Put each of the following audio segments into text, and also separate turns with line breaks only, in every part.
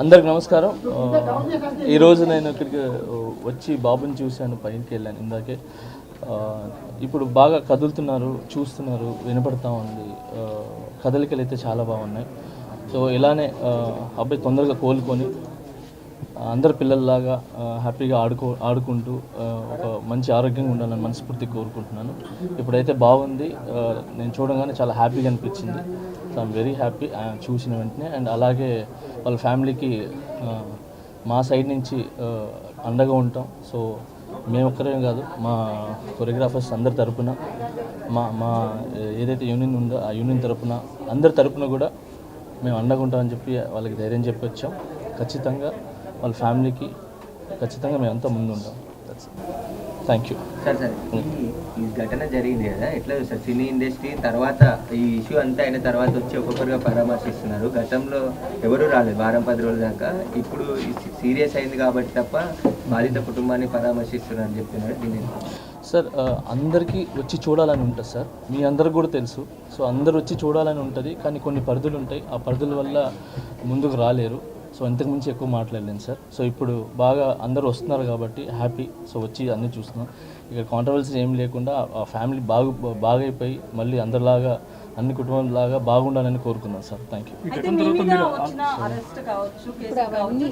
అందరికి నమస్కారం. ఈరోజు నేను ఇక్కడికి వచ్చి బాబుని చూశాను పైకి వెళ్ళాను ఇందాకే. ఇప్పుడు బాగా కదులుతున్నారు చూస్తున్నారు వినపడతా ఉంది. కదలికలు అయితే చాలా బాగున్నాయి. సో ఇలానే అబ్బాయి తొందరగా కోలుకొని అందరు పిల్లల్లాగా హ్యాపీగా ఆడుకో ఆడుకుంటూ ఒక మంచి ఆరోగ్యంగా ఉండాలని మనస్ఫూర్తి కోరుకుంటున్నాను. ఇప్పుడైతే బాగుంది నేను చూడగానే చాలా హ్యాపీగా అనిపించింది. సో ఐమ్ వెరీ హ్యాపీ చూసిన వెంటనే. అండ్ అలాగే వాళ్ళ ఫ్యామిలీకి మా సైడ్ నుంచి అండగా ఉంటాం. సో మేము ఒక్కరే కాదు మా కొరియోగ్రాఫర్స్ అందరి తరపున మా మా ఏదైతే యూనియన్ ఉందో ఆ యూనియన్ తరపున అందరి తరపున కూడా మేము అండగా ఉంటామని చెప్పి వాళ్ళకి ధైర్యం చెప్పి వచ్చాం. ఖచ్చితంగా వాళ్ళ ఫ్యామిలీకి ఖచ్చితంగా మేము అంతా ముందు ఉంటాం. థ్యాంక్ యూ
సార్ సార్ ఈ ఘటన జరిగింది కదా ఎట్లా సార్ సినీ ఇండస్ట్రీ తర్వాత ఈ ఇష్యూ అంతా అయిన తర్వాత వచ్చి ఒక్కొక్కరుగా పరామర్శిస్తున్నారు. గతంలో ఎవరు రాలేదు వారం పది రోజుల దాకా. ఇప్పుడు సీరియస్ అయింది కాబట్టి తప్ప బాధిత కుటుంబాన్ని పరామర్శిస్తున్నారు అని చెప్తున్నారు దీన్ని
సార్ అందరికీ వచ్చి చూడాలని ఉంటుంది సార్. మీ అందరికి కూడా తెలుసు. సో అందరు వచ్చి చూడాలని ఉంటుంది. కానీ కొన్ని పరిధులు ఉంటాయి. ఆ పరిధుల వల్ల ముందుకు రాలేరు. సో ఇంతకుమించి ఎక్కువ మాట్లాడలేను సార్. సో ఇప్పుడు బాగా అందరూ వస్తున్నారు కాబట్టి హ్యాపీ. సో వచ్చి అన్నీ చూస్తున్నాం. ఇక కాంట్రవర్సీ ఏం లేకుండా ఆ ఫ్యామిలీ బాగా బాగైపోయి మళ్ళీ అందరిలాగా అన్ని కుటుంబంలాగా బాగుండాలని కోరుకున్నాను సార్. థ్యాంక్ యూ
అయితే మీ మీద వచ్చిన అరెస్ట్ కావచ్చు కేసు కావచ్చు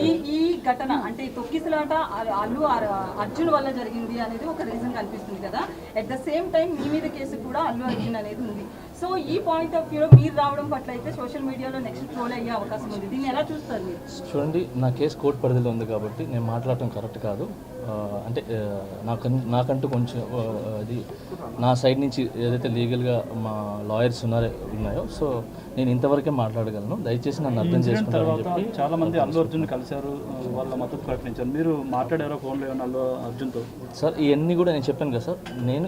ఈ ఈ ఘటన అంటే ఈ తొక్కిసలాట అ- అల్లు అర్- అర్జున్ వల్ల జరిగింది అనేది ఒక రీజన్ కనిపిస్తుంది కదా. అట్ ద సేమ్ టైం మీ మీద కేసు కూడా అల్లు అర్జున్ అనేది ఉంది. సో ఈ పాయింట్ ఆఫ్ వ్యూలో మీరు రావడం పట్ల అయితే సోషల్ మీడియాలో నెక్స్ట్ ట్రోల్ అయ్యే అవకాశం ఉంది. దీన్ని ఎలా చూస్తారు మీరు?
చూడండి నా కేసు కోర్టు పరిధిలో ఉంది కాబట్టి నేను మాట్లాడటం కరెక్ట్ కాదు. అంటే ఆ, నాకన్ నాకంటూ కొంచెం అది నా సైడ్ నుంచి ఏదైతే లీగల్గా మా లాయర్స్ ఉన్నారో ఉన్నాయో సో నేను ఇంతవరకే మాట్లాడగలను. దయచేసి నన్ను అర్థం చేసుకుంటారని చెప్పి
చాలా మంది అల్లు అర్జున్ కలిశారు వాళ్ళ మద్దతు ప్రకటించారు. మీరు మాట్లాడారో ఫోన్లో ఏమన్నా అల్లు అర్జున్తో?
సార్ ఇవన్నీ కూడా నేను చెప్పాను కదా సార్. నేను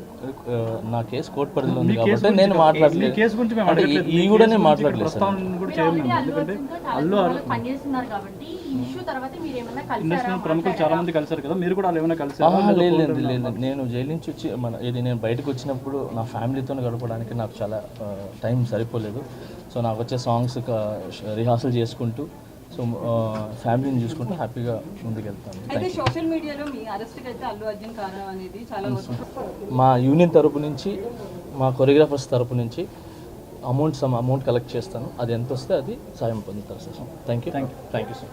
నా కేసు కోర్టు పరిధిలో ఉంది కాబట్టి నేను మాట్లాడలేదు.
కేసు గురించి మేము
అంటే ఈ- కూడా నేను మాట్లాడలేదు సార్.
ఎందుకంటే అల్లు అర్-
పనిచేస్తున్నారు కాబట్టి ఈ ఇష్యూ తర్వాత మీరు ఏమన్నా కలిసారా
ఇండస్ట్రీ ప్రముఖులు చాలా మంది కలిశారు కదా మీరు కూడా వాళ్ళు ఏమైనా
లేదు లేదు లేదు నేను జైలు నుంచి వచ్చి మన ఇది నేను బయటకు వచ్చినప్పుడు నా ఫ్యామిలీతో గడపడానికి నాకు చాలా టైం సరిపోలేదు. సో నాకు వచ్చే సాంగ్స్ రిహార్సల్ చేసుకుంటూ సో ఫ్యామిలీని చూసుకుంటూ హ్యాపీగా ముందుకెళ్తాను.
అయితే సోషల్ మీడియాలో మీ అరెస్ట్కి అయితే అల్లు అర్జున్ కారణం అనేది చాలా వస్తుంది
మా యూనియన్ తరపు నుంచి మా కొరియోగ్రాఫర్స్ తరపు నుంచి అమౌంట్ సమ్ అమౌంట్ కలెక్ట్ చేస్తాను. అది ఎంత వస్తే అది సాయం పొందుతారు sir. Thank you thank you sir